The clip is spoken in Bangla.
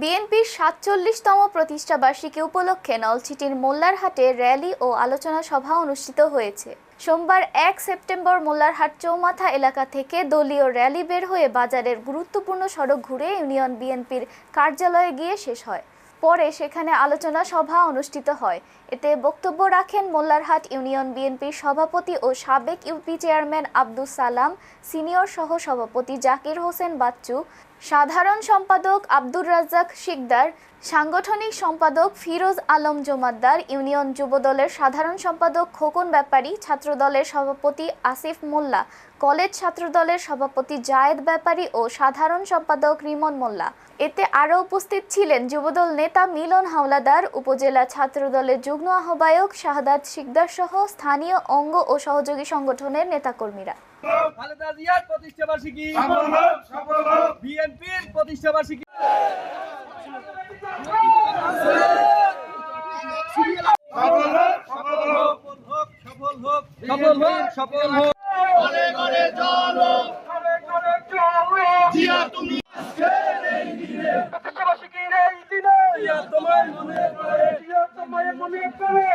বিএনপির সাতচল্লিশতম প্রতিষ্ঠাবার্ষিকী উপলক্ষে নলছিটির মোল্লারহাটে র্যালি ও আলোচনা সভা অনুষ্ঠিত হয়েছে। সোমবার এক সেপ্টেম্বর মোল্লারহাট চৌমাথা এলাকা থেকে দলীয় র্যালি বের হয়ে বাজারের গুরুত্বপূর্ণ সড়ক ঘুরে ইউনিয়ন বিএনপির কার্যালয়ে গিয়ে শেষ হয়। পরে সেখানে আলোচনা সভা অনুষ্ঠিত হয়। এতে বক্তব্য রাখেন মোল্লারহাট ইউনিয়ন বিএনপির সভাপতি ও সাবেক UP chairman Abdus Salam, senior সহ সভাপতি জাকির হোসেন বাচ্চু, সাধারণ সম্পাদক আব্দুর রাজ্জাক শিকদার, সাংগঠনিক সম্পাদক ফিরোজ আলম জমাদ্দার, ইউনিয়ন যুবদলের সাধারণ সম্পাদক খোকন ব্যাপারী, ছাত্রদলের সভাপতি আসিফ মোল্লা, কলেজ ছাত্রদলের সভাপতি জায়েদ ব্যাপারী ও সাধারণ সম্পাদক রিমন মোল্লা। এতে আরও উপস্থিত ছিলেন যুবদল নেতা মিলন হাওলাদার উপজেলা ছাত্রদলের যুগ্ম আহ্বায়ক শাহাদাত শিকদার সহ স্থানীয় অঙ্গ ও সহযোগী সংগঠনের নেতাকর্মীরা সফল হোক সফল হোক সফল হোক সফল হোক ঘরে ঘরে চলো ঘরে ঘরে চলো জিয়া তুমি তোমার মনে পড়ে তোমায় মনে করে।